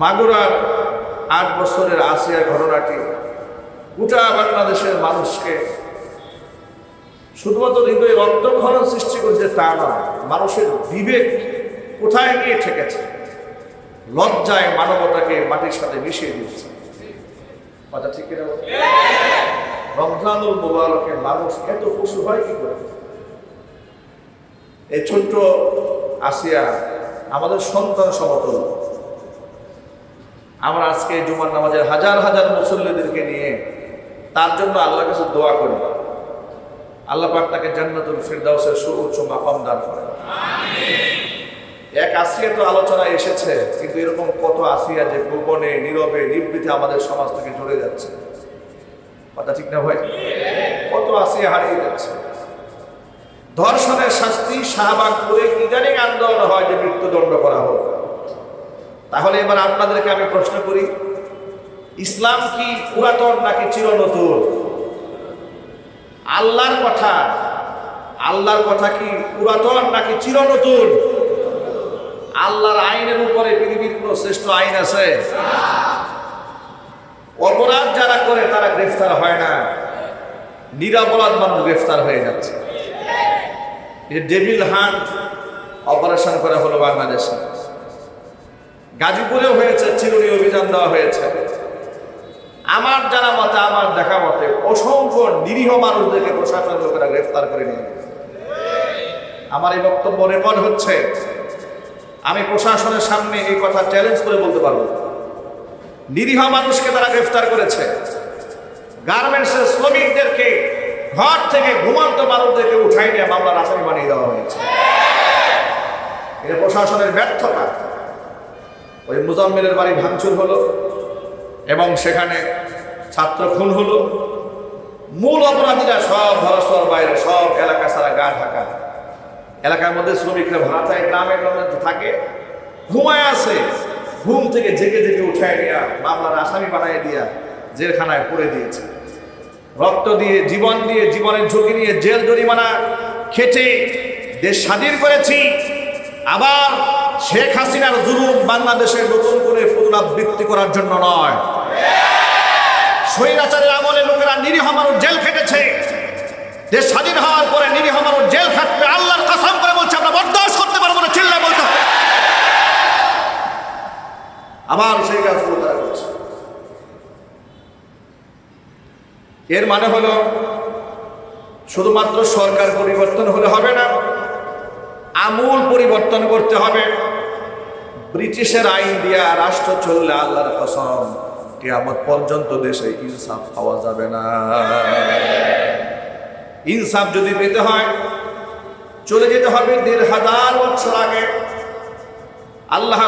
মাগুরার আট বছরের আসিয়ার ঘটনাটি গোটা বাংলাদেশের মানুষকে শুধুমাত্র হৃদয়ে রক্তক্ষরণ সৃষ্টি করেছে তা নয়, মানুষের বিবেক কোথায় গিয়ে ঠেকেছে? লজ্জায় মানবতাকে মাটির সাথে মিশিয়ে দিয়েছে। কথা ঠিক রমজানুল মোবারকে মানুষ এত পশু হয় কি করে? এই ছোট্ট আসিয়া আমাদের সন্তান সমতল আমরা আজকে জুমার নামাজের হাজার হাজার মুসল্লিদেরকে নিয়ে তার জন্য আল্লাহর কাছে দোয়া করি। আল্লাহ পাক তাকে জান্নাতুল ফিরদাউসের সুউচ্চ মাকাম দান করে এক আসিয়া তো আলোচনায় এসেছে, কিন্তু এরকম কত আসিয়া যে গোপনে, নীরবে, নিবৃতে আমাদের সমাজ থেকে চলে যাচ্ছে। কথা ঠিক না ভাই? কত আসিয়া হারিয়ে যাচ্ছে। ধর্ষণের শাস্তি শাহবাগ করে ইদানিং আন্দোলন হয় যে মৃত্যুদণ্ড করা হোক। তাহলে এবার আপনাদেরকে আমি প্রশ্ন করি, ইসলাম কি পুরাতন নাকি চির নতুন আল্লাহর কথা আল্লাহর কথা কি পুরাতন নাকি চির নতুন আল্লাহর আইনের উপরে পৃথিবীর কোনো শ্রেষ্ঠ আইন আছে? অপরাধ যারা করে তারা গ্রেফতার হয় না। নিরাপরাধ মানুষ গ্রেফতার হয়ে যাচ্ছে। ডেভিল হান্ট অপারেশন করা হলো বাংলাদেশে। গাজীপুরেও হয়েছে, চিরুনি অভিযান দেওয়া হয়েছে। আমার জানা মতে, আমার দেখা মতে, অসংখ্য নিরীহ মানুষদেরকে প্রশাসন লোকেরা গ্রেফতার করে নিয়ে আমার এই বক্তব্য রেকর্ড হচ্ছে, আমি প্রশাসনের সামনে এই কথা চ্যালেঞ্জ করে বলতে পারব। নিরীহ মানুষকে তারা গ্রেফতার করেছে। গার্মেন্টসের শ্রমিকদেরকে ঘর থেকে ঘুমন্ত মানুষদেরকে উঠাই নিয়ে মামলার আসামি বানিয়ে দেওয়া হয়েছে। এটা প্রশাসনের ব্যর্থতা। ওই মুজাম্মিলের বাড়ি ভাঙচুর হলো এবং সেখানে ছাত্র খুন হলো। মূল অপরাধীরা সব ধরাশোয়ার বাইরে, সব এলাকা সারা গা ঢাকা। এলাকার মধ্যে শ্রমিকরা ভাড়াটায় গ্রামের মধ্যে থাকে। ঘুমায় আছে। ঘুম থেকে জেগে জেগে উঠায় নিয়ে মামলার আসামি বানায় দিয়া জেলখানায় পড়ে দিয়েছে। রক্ত দিয়ে, জীবন দিয়ে, জীবনের ঝুঁকি নিয়ে জেল জরিমানা খেটে দেশ স্বাধীন করেছি। আবার শেখ হাসিনার জুলুম বাংলাদেশে নতুন করে পুনরাবৃত্তি করার জন্য নয়। স্বৈরাচারের আমলে লোকেরা নিরীহ মানুষ জেল খেটেছে। দেশ স্বাধীন হওয়ার পরে নিরীহ মানুষ জেল খাটবে, আল্লাহর কাসাম করে বলছে, আমরা বরদাস্ত করতে পারব না চিল্লা বলতে। আবার সেই কাজগুলো তারা করছে এর মানে হলো, শুধুমাত্র সরকার পরিবর্তন হলে হবে না, আমূল পরিবর্তন করতে হবে। ব্রিটিশের আইন দিয়া রাষ্ট্র চললে আল্লাহর কসম, কিয়ামত পর্যন্ত দেশে ইনসাফ পাওয়া যাবে না। ইনসাফ যদি পেতে হয়, চলে যেতে হবে দেড় হাজার বছর আগে। আল্লাহ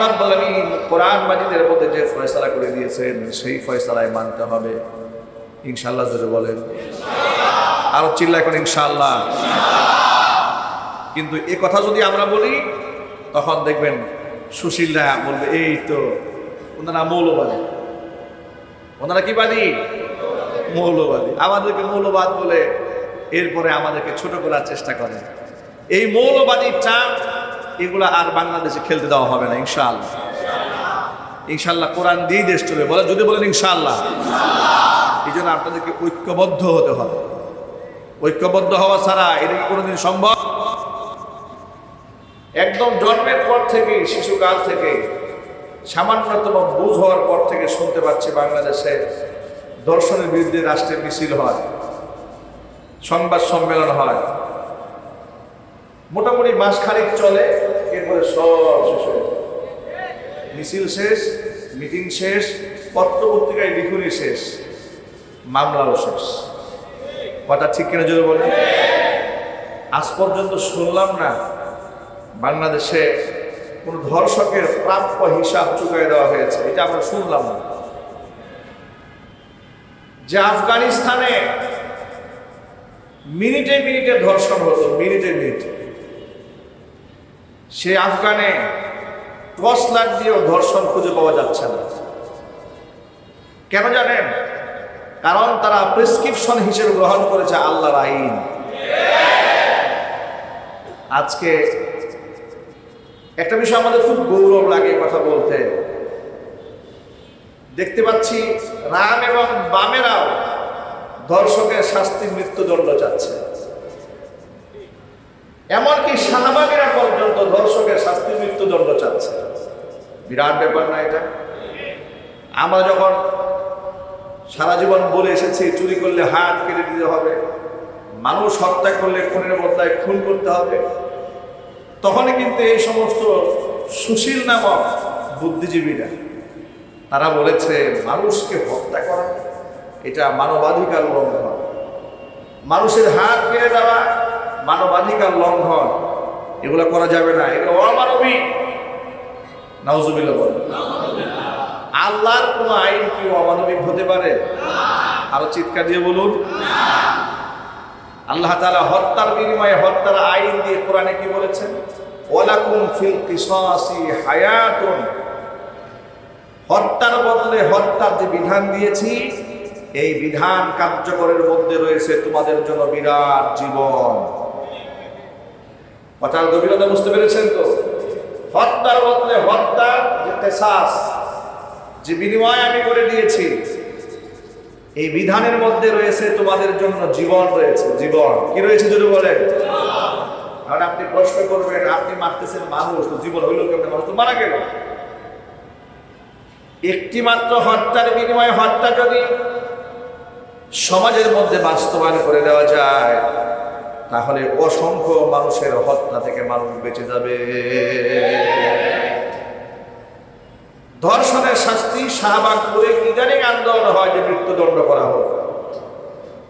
কোরআন মাজিদের মধ্যে যে ফয়সালা করে দিয়েছেন, সেই ফয়সালায় মানতে হবে। ইনশাআল্লাহ যদি বলেন। আরও চিল্লা এখন ইনশাআল্লাহ। কিন্তু এ কথা যদি আমরা বলি, তখন দেখবেন সুশীলরা বলবে, এই তো, ওনারা মৌলবাদী। ওনারা কি বাদী? মৌলবাদী। আমাদেরকে মৌলবাদ বলে এরপরে আমাদেরকে ছোট করার চেষ্টা করে। এই মৌলবাদী চাপ এগুলো আর বাংলাদেশে খেলতে দেওয়া হবে না, ইনশাআল্লাহ। ইনশাল্লাহ কোরআন দিয়ে দেশ চলে বলে যদি বলেন ইনশাআল্লাহ। এই জন্য আপনাদেরকে ঐক্যবদ্ধ হতে হবে। ঐক্যবদ্ধ হওয়া ছাড়া এটা কোনোদিন সম্ভব? একদম জন্মের পর থেকে, শিশুকাল থেকে, সামান্যতম বুঝ হওয়ার পর থেকে শুনতে পাচ্ছি বাংলাদেশে দর্শনের বিরুদ্ধে রাষ্ট্রের মিছিল হয়, সংবাদ সম্মেলন হয়। মোটামুটি মাস খানিক চলে, এরপরে সব শেষ হয়ে মিছিল শেষ, মিটিং শেষ পত্র পত্রিকায় লিখুনি শেষ, মামলাও শেষ। কথা ঠিক কিনা যদি বলেন? আজ পর্যন্ত শুনলাম না বাংলাদেশে কোন ধর্ষকের প্রাপ্য হিসাব চুকাই দেওয়া হয়েছে, এটা আমরা শুনলাম যে আফগানিস্তানে মিনিটে মিনিটে ধর্ষণ হতো, মিনিটে মিনিটে। সে আফগানে টর্চ লাখ দিয়েও ধর্ষণ খুঁজে পাওয়া যাচ্ছে না। কেন জানেন? কারণ তারা প্রেসক্রিপশন হিসেবে গ্রহণ করেছে আল্লাহর আইন। আজকে একটা বিষয় আমাদের খুব গৌরব লাগে কথা বলতে। দেখতে পাচ্ছি রাম এবং বামেরাও ধর্ষকের শাস্তি মৃত্যুদণ্ড চাচ্ছে। এমনকি শাহবাগেরা পর্যন্ত ধর্ষকের শাস্তি মৃত্যুদণ্ড চাচ্ছে। বিরাট ব্যাপার না এটা? আমরা যখন সারা জীবন বলে এসেছি, চুরি করলে হাত কেটে দিতে হবে, মানুষ হত্যা করলে খুনের বদলায় খুন করতে হবে তখনই কিন্তু এই সমস্ত সুশীল নামক বুদ্ধিজীবীরা, তারা বলেছে, মানুষকে হত্যা করা, এটা মানবাধিকার লঙ্ঘন। মানুষের হাত কেড়ে দেওয়া, মানবাধিকার লঙ্ঘন, এগুলো করা যাবে না। এগুলো অমানবিক। নাউজুবিল্লাহ বলে আল্লাহর কোনো আইন কি অমানবিক হতে পারে? আরও চিৎকার দিয়ে বলুন। আল্লাহ তাআলা হত্যার বিনিময়ে হত্যার আইন দিয়ে কোরআনে কি বলেছেন? ওয়ালাকুম ফিল কিসাসি হায়াতুন। হত্যার বদলে হত্যার যে বিধান দিয়েছি, এই বিধান কার্যকরের মধ্যে রয়েছে তোমাদের জন্য বিরাট জীবন। কথার গভীরতা বুঝতে পেরেছেন তো? হত্যার বদলে হত্যা যে বিনিময় আমি করে দিয়েছি এই বিধানের মধ্যে রয়েছে তোমাদের জন্য জীবন রয়েছে, জীবন। কি রয়েছে যদি বলেন? কারণ আপনি প্রশ্ন করবেন, আপনি মারতেছেন মানুষ, তো জীবন হইল কেমন? মানুষ তো মারা গেল। একটি মাত্র হত্যার বিনিময়ে হত্যা যদি সমাজের মধ্যে বাস্তবায়ন করে দেওয়া যায়, তাহলে অসংখ্য মানুষের হত্যা থেকে মানুষ বেঁচে যাবে। ধর্ষণের শাস্তি শাহবাগ করে ইদানিং আন্দোলন হয় যে মৃত্যুদণ্ড করা হোক।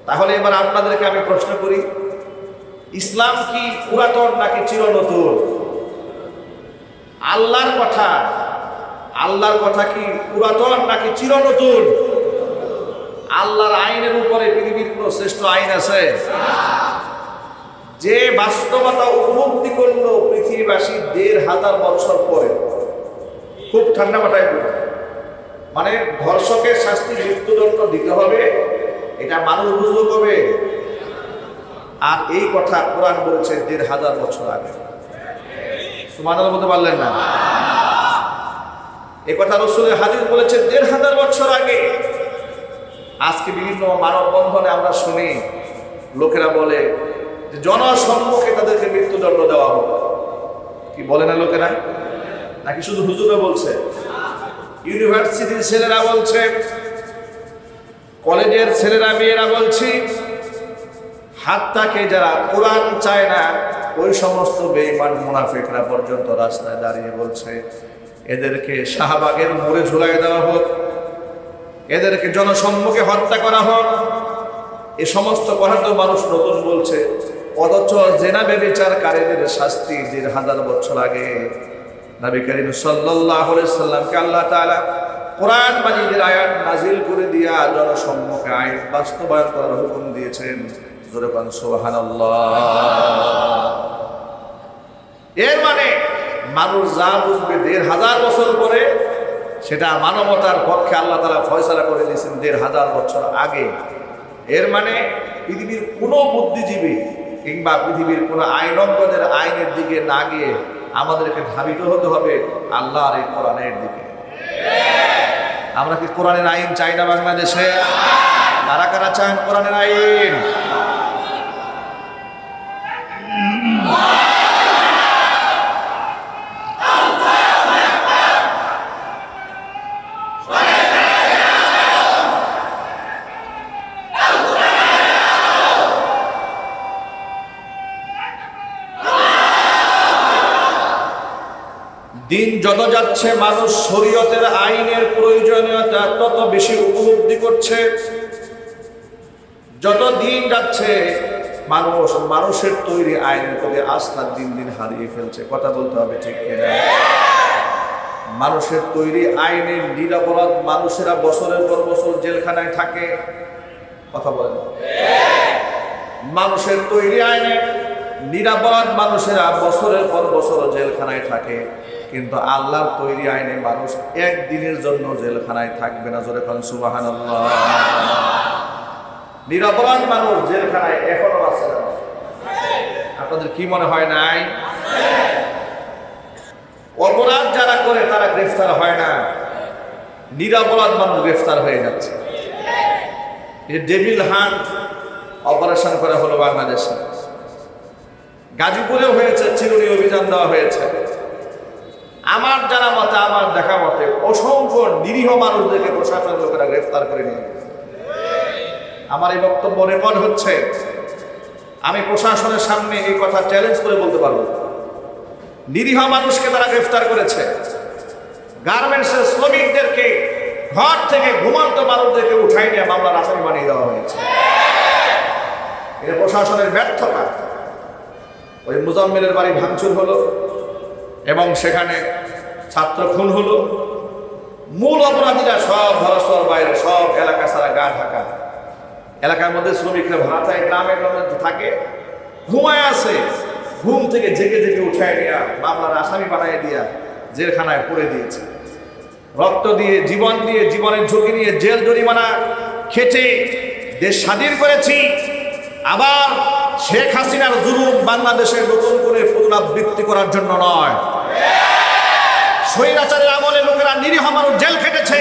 তাহলে এবার আপনাদেরকে আমি প্রশ্ন করি, ইসলাম কি পুরাতন নাকি চির নতুন আল্লাহর কথা আল্লাহর কথা কি পুরাতন নাকি চির নতুন আল্লাহর আইনের উপরে পৃথিবীর কোন শ্রেষ্ঠ আইন আছে? যে বাস্তবতা উপলব্ধি করল পৃথিবীবাসী দেড় হাজার বছর পরে। খুব ঠান্ডা মাথায়। মানে ধর্ষকের শাস্তি মৃত্যুদণ্ড দিতে হবে, এটা মানুষ বুঝলো কবে? আর এই কথা কোরআন বলেছে দেড় হাজার বছর আগে। সুমানের বলতে পারলেন না? এ কথা রসুলের হাদিস বলেছে দেড় হাজার বছর আগে। আজকে বিভিন্ন মানববন্ধনে আমরা শুনি, লোকেরা বলে যে জনসম্মুখে তাদেরকে মৃত্যুদণ্ড দেওয়া হবে কি বলে না লোকেরা? নাকি শুধু হুজুরে বলছে? ইউনিভার্সিটির ছেলেরা বলছে, কলেজের ছেলেরা, মেয়েরা বলছি, হাতটাকে যারা কোরআন চায় না, ওই সমস্ত বেইমান মুনাফিকরা পর্যন্ত রাস্তায় দাঁড়িয়ে বলছে, এদেরকে শাহবাগের মোড়ে ঝুলাই দেওয়া হোক, এদেরকে জনসম্মুখে হত্যা করা হোক, এ সমস্ত কথা তো মানুষ নতুন বলছে, অথচ জেনা বেবিচারকারীদের শাস্তি দেড় হাজার বছর আগে নবী করিম আলাইহি সাল্লামকে আল্লাহ তালা কোরআন মাজিদের আয়াত নাজিল করে দিয়া জনসম্মুখে আইন বাস্তবায়ন করার হুকুম দিয়েছেন। জোরে কোন এর মানে মানুষ যা বুঝবে দেড় হাজার বছর পরে সেটা মানবতার পক্ষে আল্লাহ তালা ফয়সলা করে দিয়েছেন দেড় হাজার বছর আগে। এর মানে পৃথিবীর কোনো বুদ্ধিজীবী কিংবা পৃথিবীর কোনো আইনজ্ঞদের আইনের দিকে না গিয়ে আমাদেরকে ধাবিত হতে হবে আল্লাহর এই কোরআনের দিকে। আমরা কি কোরআনের আইন চাই না বাংলাদেশে? কারা কারা চান কোরআনের আইন? দিন যত যাচ্ছে, মানুষ শরীয়তের আইনের প্রয়োজনীয়তা তত বেশি উপলব্ধি করছে। যত দিন যাচ্ছে, মানুষ, মানুষের তৈরি আইনের প্রতি আস্থা দিন দিন হারিয়ে ফেলছে। কথা বলতে হবে ঠিক কিনা? মানুষের তৈরি আইনের নিরাপরাধ মানুষেরা বছরের পর বছর জেলখানায় থাকে। কথা বলেন। মানুষের তৈরি আইনে নিরাপরাধ মানুষেরা বছরের পর বছর জেলখানায় থাকে। কিন্তু আল্লাহর তৈরি আইনে মানুষ একদিনের জন্য জেলখানায় থাকবে না। জোরে করেন সুবাহান নিরাপরাধ মানুষ জেলখানায় এখনও আছে? আপনাদের কি মনে হয় নাই? অপরাধ যারা করে, তারা গ্রেফতার হয় না। নিরাপরাধ মানুষ গ্রেফতার হয়ে যাচ্ছে। ডেভিল হান্ট অপারেশন করা হলো বাংলাদেশে। গাজীপুরেও হয়েছে, চিরুনি অভিযান দেওয়া হয়েছে। আমার জানা মতে আমার দেখা মতে অসংখ্য নিরীহ মানুষদেরকে প্রশাসন লোকেরা গ্রেফতার করে নিয়ে আমার এই বক্তব্য রেকর্ড হচ্ছে, আমি প্রশাসনের সামনে এই কথা চ্যালেঞ্জ করে বলতে পারব। নিরীহ মানুষকে তারা গ্রেফতার করেছে। গার্মেন্টসের শ্রমিকদেরকে ঘর থেকে ঘুমন্ত মানুষদেরকে উঠাই নিয়ে মামলার আসামি বানিয়ে দেওয়া হয়েছে। এটা প্রশাসনের ব্যর্থতা। ওই মুজাম্মিলের বাড়ি ভাঙচুর হলো। এবং সেখানে ছাত্র খুন হলো। মূল অপরাধীরা সব ধরাশোয়ার বাইরে, সব এলাকা ছাড়া গা ঢাকা। এলাকার মধ্যে শ্রমিকরা ভাড়া চায় গ্রামের মধ্যে থাকে। ঘুমায় আছে, ঘুম থেকে জেগে জেগে উঠায় নিয়ে মামলার আসামি বানায় দিয়া জেলখানায় পড়ে দিয়েছে। রক্ত দিয়ে, জীবন দিয়ে, জীবনের ঝুঁকি নিয়ে জেল জরিমানা খেটে দেশ স্বাধীন করেছি। আবার শেখ হাসিনার জুলুম বাংলাদেশের নতুন করে পুনরাবৃত্তি করার জন্য নয়। স্বৈরাচারের আমলে লোকেরা নিরীহ মানুষ জেল খেটেছে।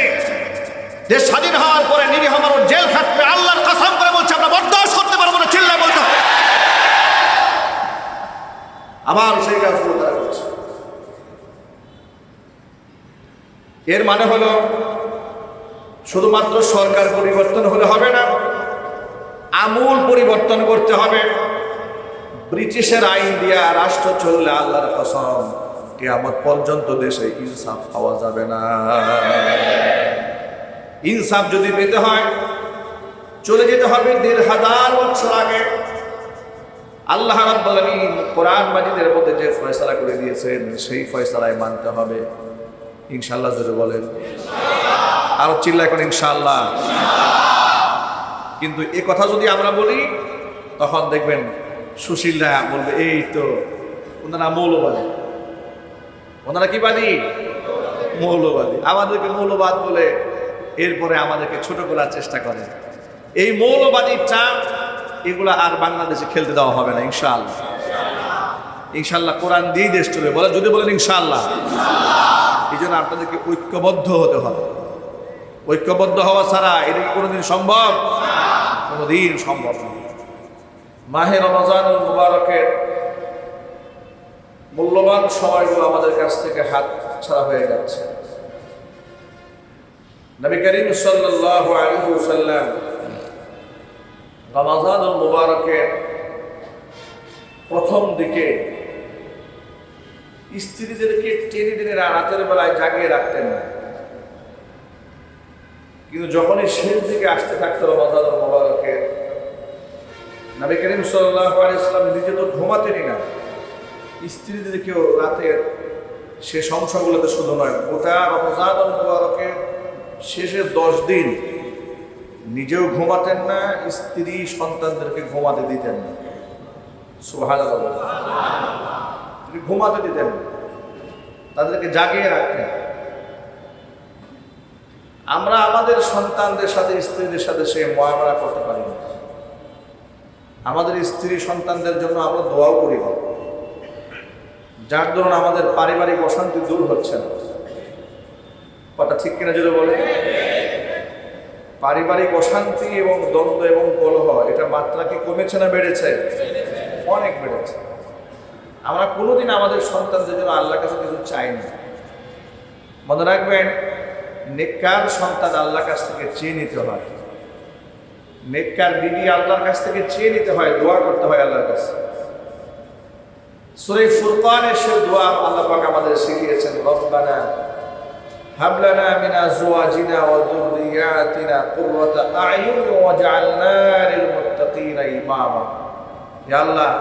দেশ স্বাধীন হওয়ার পরে নিরীহ মানুষ জেল খাটবে। আল্লাহর কাসাম করে বলছে, আমরা বরদাস্ত করতে পারব না বলতে। আবার সেই কাজগুলো তারা এর মানে হলো, শুধুমাত্র সরকার পরিবর্তন হলে হবে না, আমূল পরিবর্তন করতে হবে। ব্রিটিশের আইন দিয়া রাষ্ট্র চললে আল্লাহর কসম। কিয়ামত পর্যন্ত দেশে ইনসাফ পাওয়া যাবে না। ইনসাফ যদি পেতে হয় চলে যেতে হবে দেড় হাজার বছর আগে। আল্লাহ রাব্বুল আলামিন কোরআন মাজিদের মধ্যে যে ফয়সালা করে দিয়েছেন সেই ফয়সালায় মানতে হবে। ইনশাআল্লাহ জোরে বলেন। আর চিল্লা এখন ইনশাআল্লাহ। কিন্তু এ কথা যদি আমরা বলি তখন দেখবেন সুশীলরা বলবে এই তো ওনারা মৌলবাদী। ওনারা কি বাদী? মৌলবাদী। আমাদেরকে মৌলবাদ বলে এরপরে আমাদেরকে ছোট করার চেষ্টা করে। এই মৌলবাদী চাপ এগুলা আর বাংলাদেশে খেলতে দেওয়া হবে না, ইনশাআল্লাহ। ইনশাল্লাহ কোরআন দিয়েই দেশ চলবে। বলে যদি বলেন ইনশাআল্লাহ। এই জন্য আপনাদেরকে ঐক্যবদ্ধ হতে হবে। ঐক্যবদ্ধ হওয়া ছাড়া এটা কি কোনোদিন সম্ভব? কোনোদিন সম্ভব না। মাহে রমজান মুবারকের মূল্যবান সময়গুলো আমাদের কাছ থেকে হাত ছাড়া হয়ে যাচ্ছে। নবী করিম সাল্লাল্লাহু আলাইহি ওয়াসাল্লাম মুবারকের প্রথম দিকে স্ত্রীদেরকে টেনে টেনে রাতের বেলায় জাগিয়ে রাখতেন না। কিন্তু যখনই শেষ দিকে আসতে থাকতো রমাজান মোবারকে, নবী করিম সাল্লাহ আলাইসলাম নিজে তো ঘুমাতেনই না। স্ত্রীদেরকেও রাতের শেষ অংশগুলোতে শুধু নয়, গোটা রমজান মোবারকে শেষের দশ দিন নিজেও ঘুমাতেন না, স্ত্রী সন্তানদেরকে ঘুমাতে দিতেন না। সুহান ঘুমাতে দিতেন। তাদেরকে জাগিয়ে রাখতেন। আমরা আমাদের সন্তানদের সাথে, স্ত্রীদের সাথে সে মহামারা করতে পারি না। আমাদের স্ত্রী সন্তানদের জন্য আমরা দোয়াও করি না যার দরুন আমাদের পারিবারিক অশান্তি দূর হচ্ছে না। কথা ঠিক কিনা যদি বলে পারিবারিক অশান্তি এবং দ্বন্দ্ব এবং কলহ, এটা মাত্রা কি কমেছে না বেড়েছে? অনেক বেড়েছে। আমরা কোনোদিন আমাদের সন্তানদের জন্য আল্লাহর কাছে কিছু চাই না মনে রাখবেন, নেককার সন্তান আল্লাহর কাছ থেকে চেয়ে নিতে হয়। নেককার বিবি আল্লাহর কাছ থেকে চেয়ে নিতে হয়, দোয়া করতে হয় আল্লাহর কাছে। সুরে ফুরকানের সে দোয়া আল্লাহ আমাদের শিখিয়েছেন, রব্বানা হাবলানা মিন আজওয়াজিনা ওয়া যুররিয়াতিনা কুররাতা আয়ুন ওয়াজআলনা লিল মুত্তাকিনা ইমামা। হে আল্লাহ,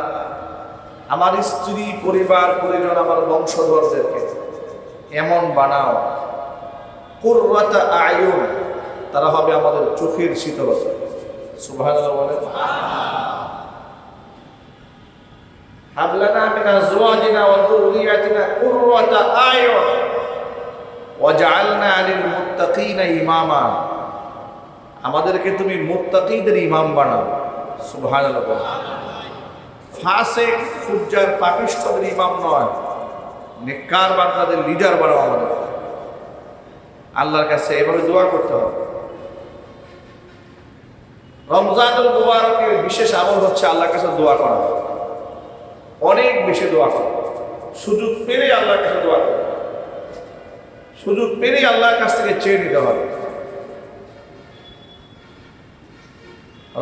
আমার স্ত্রী, পরিবার, পরিজন, আমার বংশধরদেরকে এমন বানাও, কুররাতা আয়ুন, তারা হবে আমাদের চোখের শীতলতা সুবহানাল্লাহ বলেন। মিন আজওয়াজিনা ওয়া যুররিয়াতিনা কুররাতা আয়ুন ওয়াজআলনা লিল মুত্তাকিনা ইমামা আমাদেরকে তুমি মুত্তাকিদের ইমাম বানাও। সুবহানাল্লাহ। ফাসে ফুজ্জার পাকিস্তানের ইমাম নয়। নেককার বান্দাদের লিডার বানাও আমাদের। আল্লাহর কাছে এভাবে দোয়া করতে হবে। রমজানুল মুবারকের বিশেষ আমল হচ্ছে আল্লাহর কাছে দোয়া করা। অনেক বেশি দোয়া করা। সুযোগ পেলেই আল্লাহর কাছে দোয়া করা। সুযোগ পেলেই আল্লাহর কাছ থেকে চেয়ে নিতে হবে।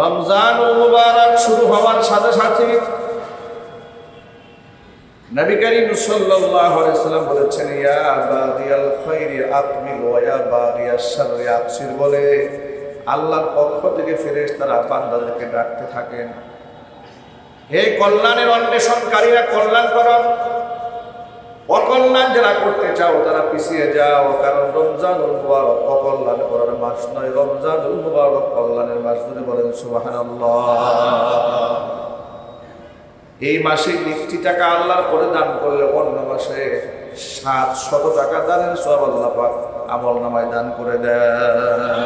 রমজান মুবারক শুরু হওয়ার সাথে সাথে নবী করিম সাল্লাল্লাহু বলেছেন, ইয়া বাগিয়াল বলে, আল্লাহর পক্ষ থেকে ফেরেশতারা বান্দাদেরকে ডাকতে থাকেন। হে কল্যাণের অন্বেষণকারীরা, কল্যাণ করো। অকল্যাণ যারা করতে চাও, তারা পিছিয়ে যাও, কারণ মুবারক অকল্যাণ করার মাস নয়। মুবারক কল্যাণের মাস ধরে বলেন, সুবহানাল্লাহ। এই মাসে একটি টাকা আল্লাহর করে দান করলে অন্য মাসে সাত শত টাকা দানের সব আল্লাহ আমল নামায় দান করে দেয়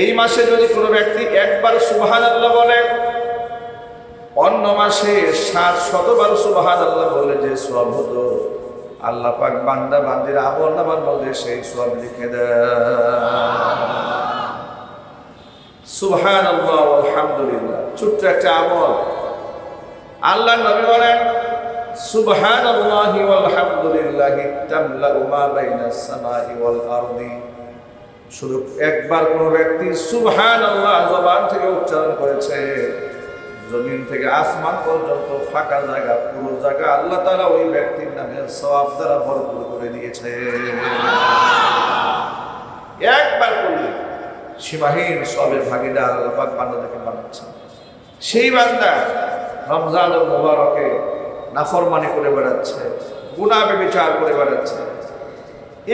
এই মাসে যদি কোনো ব্যক্তি একবার সুবাহান আল্লাহ বলে অন্য মাসে সাত শতবার সুবাহান আল্লাহ বলে যে সব আল্লাহ পাক বান্দা বান্দির আমল নামার মধ্যে সেই সব লিখে সুবহান আলহামদুলিল্লাহ, ছোট্ট একটা আমল। আল্লাহ নবী বলেন সুবহান আল্লাহি আলহামদুলিল্লাহ তামলা মা বাইনাস সামাই ওয়াল আরদি। শুধু একবার কোন ব্যক্তি সুবহান আল্লাহ জবান থেকে উচ্চারণ করেছে। জমিন থেকে আসমান পর্যন্ত ফাঁকা জায়গা, পুরো জায়গা আল্লাহ তালা ওই ব্যক্তির নামে সব দ্বারা ভরপুর করে দিয়েছে। একবার করলে সীমাহীন সবের ভাগিদার আল্লাহ পাক বান্দাদেরকে বানাচ্ছেন। সেই বান্দা রমজান মোবারকে নাফরমানি করে বেড়াচ্ছে গুণা বিচার করে বেড়াচ্ছে।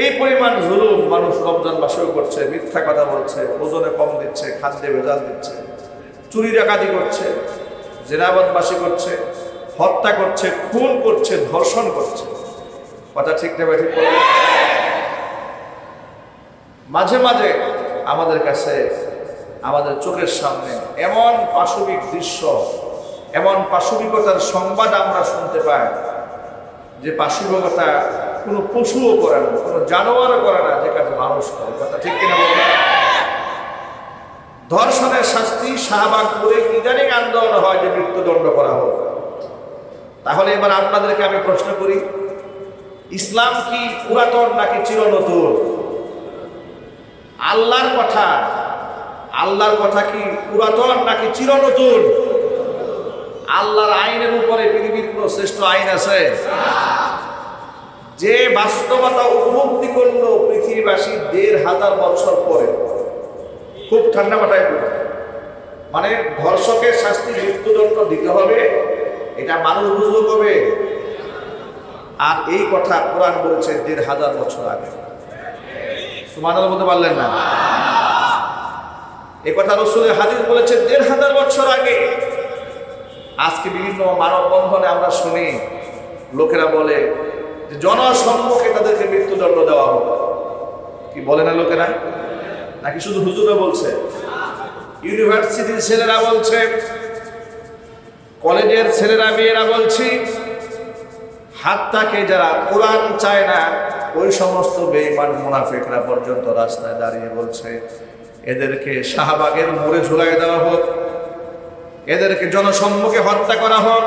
এই পরিমাণ জুলুম মানুষ রমজান মাসেও করছে, মিথ্যা কথা বলছে, ওজনে কম দিচ্ছে, খাদ্যে ভেজাল দিচ্ছে, চুরি ডাকাতি করছে। জেনাবাদবাসী করছে, হত্যা করছে, খুন করছে, ধর্ষণ করছে। কথা ঠিক না ঠিক মাঝে মাঝে আমাদের কাছে, আমাদের চোখের সামনে এমন পাশবিক দৃশ্য, এমন পাশবিকতার সংবাদ আমরা শুনতে পাই যে পাশবিকতা কোনো পশুও করে না, কোনো জানোয়ারও করে না যে কাজে মানুষ করে। কথা ঠিক কিনা বলব ধর্ষণের শাস্তি শাহবাগ করে ইদানিং আন্দোলন হয় যে মৃত্যুদণ্ড করা হোক। তাহলে এবার আপনাদেরকে আমি প্রশ্ন করি, ইসলাম কি পুরাতন নাকি চির নতুন আল্লাহর কথা আল্লাহর কথা কি পুরাতন নাকি চির নতুন আল্লাহর আইনের উপরে পৃথিবীর কোন শ্রেষ্ঠ আইন আছে? যে বাস্তবতা উপলব্ধি করল পৃথিবীবাসী দেড় হাজার বছর পরে। খুব ঠান্ডা মাথায়। মানে ধর্ষকের শাস্তি মৃত্যুদণ্ড দিতে হবে, এটা মানুষ বুঝলো কবে? আর এই কথা কোরআন বলেছে দেড় হাজার বছর আগে। সুমানাল বলতে পারলেন না? এ কথা রসুলের হাদিস বলেছে দেড় হাজার বছর আগে। আজকে বিভিন্ন মানববন্ধনে আমরা শুনি, লোকেরা বলে যে জনসম্মুখে তাদেরকে মৃত্যুদণ্ড দেওয়া হবে কি বলে না লোকেরা? নাকি শুধু হুজুরা বলছে? ইউনিভার্সিটির ছেলেরা বলছে, কলেজের ছেলেরা, মেয়েরা বলছি, হাতটাকে যারা কোরআন চায় না, ওই সমস্ত বেঈমান মুনাফিকরা পর্যন্ত রাস্তায় দাঁড়িয়ে বলছে, এদেরকে শাহবাগের মোড়ে ঝুলাই দেওয়া হোক, এদেরকে জনসম্মুখে হত্যা করা হোক,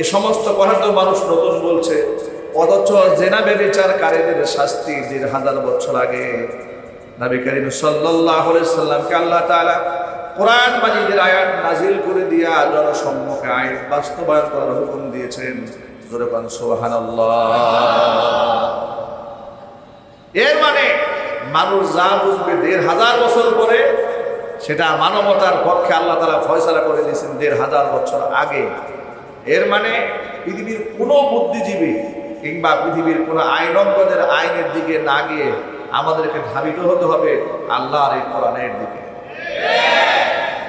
এ সমস্ত কথা তো মানুষ নতুন বলছে, অথচ জেনা বেবিচারকারীদের শাস্তি দেড় হাজার বছর আগে নবী করিম আলাইহি সাল্লামকে আল্লাহ তাআলা কোরআন মাজিদের আয়াত নাজিল করে দিয়া জনসম্মুখে আইন বাস্তবায়ন করার হুকুম দিয়েছেন। পান সুবহানাল্লাহ। এর মানে মানুষ যা বুঝবে দেড় হাজার বছর পরে সেটা মানবতার পক্ষে আল্লাহ তালা ফয়সলা করে দিয়েছেন দেড় হাজার বছর আগে। এর মানে পৃথিবীর কোনো বুদ্ধিজীবী কিংবা পৃথিবীর কোনো আইনজ্ঞদের আইনের দিকে না গিয়ে আমাদেরকে ধাবিত হতে হবে আল্লাহর এই কোরআনের দিকে।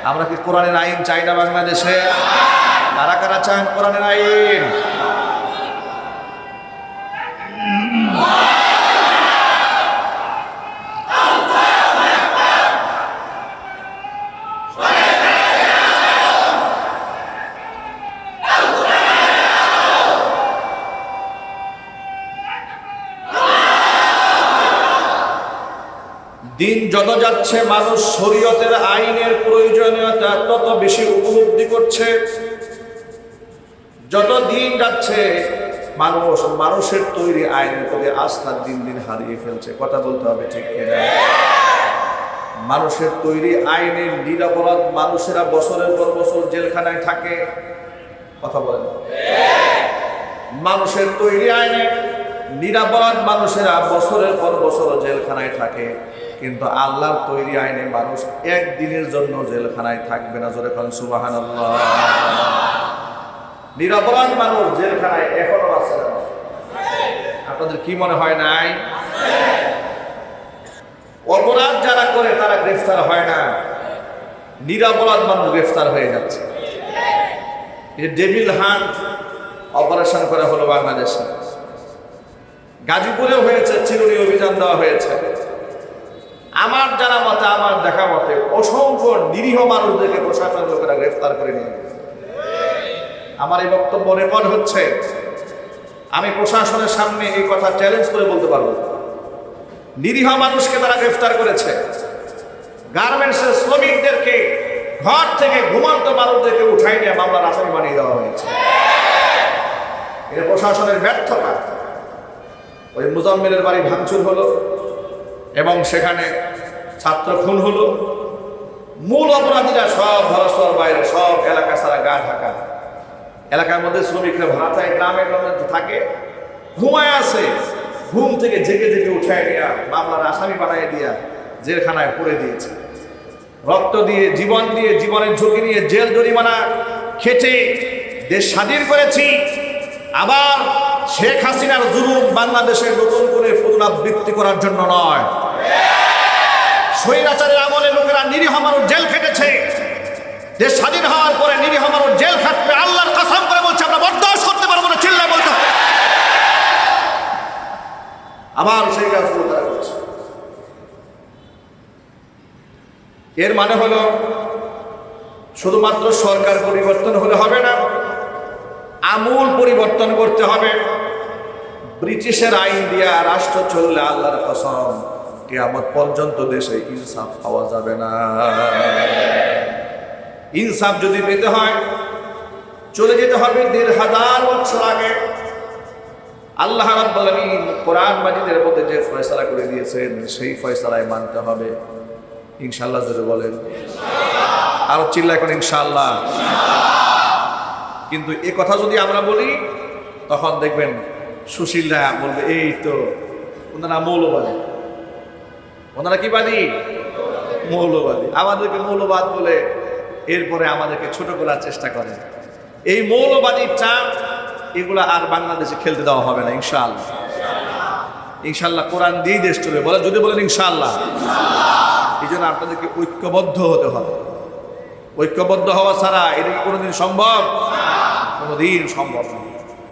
আমরা কি কোরআনের আইন চাই না বাংলাদেশে? কারা কারা চান কোরআনের আইন? দিন যত যাচ্ছে, মানুষ শরীয়তের আইনের প্রয়োজনীয়তা তত বেশি উপলব্ধি করছে। যত দিন যাচ্ছে, মানুষ, মানুষের তৈরি আইনের প্রতি আস্থা দিন দিন হারিয়ে ফেলছে। কথা বলতে হবে ঠিক কিনা? মানুষের তৈরি আইনের নিরাপরাধ মানুষেরা বছরের পর বছর জেলখানায় থাকে। কথা বলেন। মানুষের তৈরি আইনে নিরাপরাধ মানুষেরা বছরের পর বছর জেলখানায় থাকে, কিন্তু আল্লাহর তৈরি আইনে মানুষ একদিনের জন্য জেলখানায় থাকবে না। জোরে করেন সুবাহান নিরাপরাধ মানুষ জেলখানায় এখনও আছে আপনাদের কি মনে হয় নাই? অপরাধ যারা করে, তারা গ্রেফতার হয় না। নিরাপরাধ মানুষ গ্রেফতার হয়ে যাচ্ছে। ডেভিল হান্ট অপারেশন করা হলো বাংলাদেশে। গাজীপুরেও হয়েছে, চিরুনি অভিযান দেওয়া হয়েছে। আমার জানা মতে, আমার দেখা মতে, অসংখ্য নিরীহ মানুষদেরকে প্রশাসন লোকেরা গ্রেফতার করে নিয়ে আমার এই বক্তব্য রেকর্ড হচ্ছে, আমি প্রশাসনের সামনে এই কথা চ্যালেঞ্জ করে বলতে পারব নিরীহ মানুষকে তারা গ্রেফতার করেছে। গার্মেন্টসের শ্রমিকদেরকে ঘর থেকে ঘুমন্ত মানুষদেরকে উঠাই নিয়ে মামলার আসামি বানিয়ে দেওয়া হয়েছে। এটা প্রশাসনের ব্যর্থতা। ওই মুজাম্মিলের বাড়ি ভাঙচুর হলো এবং সেখানে ছাত্র খুন হলো। মূল অপরাধীরা সব ধরাছোঁয়ার বাইরে, সব এলাকা ছাড়া গা ঢাকা। এলাকার মধ্যে শ্রমিকরা ভাড়া চায় গ্রামের মধ্যে থাকে। ঘুমায় আছে, ঘুম থেকে জেগে জেগে উঠায় দিয়া মামলার আসামি বানায় দিয়া জেলখানায় পড়ে দিয়েছে। রক্ত দিয়ে, জীবন দিয়ে, জীবনের ঝুঁকি নিয়ে জেল জরিমানা খেটে দেশ স্বাধীন করেছি। আবার শেখ হাসিনার জুলুম বাংলাদেশের নতুন করে পুনরাবৃত্তি করার জন্য নয়। স্বৈরাচারের আমলে লোকেরা নিরীহ মানুষ জেল খেটেছে। দেশ স্বাধীন হওয়ার পরে নিরীহ মানুষ জেল খাটবে। আল্লাহর কাসাম করে বলছে, আমরা বরদাস্ত করতে পারব না, চিল্লায় বলতে আবার সেই কাজগুলো এর মানে হলো, শুধুমাত্র সরকার পরিবর্তন হলে হবে না, আমূল পরিবর্তন করতে হবে। ব্রিটিশের আইন দিয়া রাষ্ট্র চললে আল্লাহর কসম, কিয়ামত পর্যন্ত দেশে ইনসাফ পাওয়া যাবে না। ইনসাফ যদি পেতে হয়, চলে যেতে হবে দেড় হাজার বছর আগে। আল্লাহ রাব্বুল কোরআন মাজিদের মধ্যে যে ফয়সালা করে দিয়েছেন, সেই ফয়সালায় মানতে হবে। ইনশাআল্লাহ যদি বলেন। আরও চিল্লা এখন ইনশাআল্লাহ। কিন্তু এ কথা যদি আমরা বলি, তখন দেখবেন সুশীলরা বলবে, এই তো, ওনারা মৌলবাদী। ওনারা কি বাদী? মৌলবাদী। আমাদেরকে মৌলবাদ বলে এরপরে আমাদেরকে ছোট করার চেষ্টা করে। এই মৌলবাদী চাপ এগুলো আর বাংলাদেশে খেলতে দেওয়া হবে না, ইনশাআল্লাহ। ইনশাল্লাহ কোরআন দিয়েই দেশ চলবে। বলে যদি বলেন ইনশাআল্লাহ। এই জন্য আপনাদেরকে ঐক্যবদ্ধ হতে হবে। ঐক্যবদ্ধ হওয়া ছাড়া এটা কি কোনোদিন সম্ভব? কোনোদিন সম্ভব না।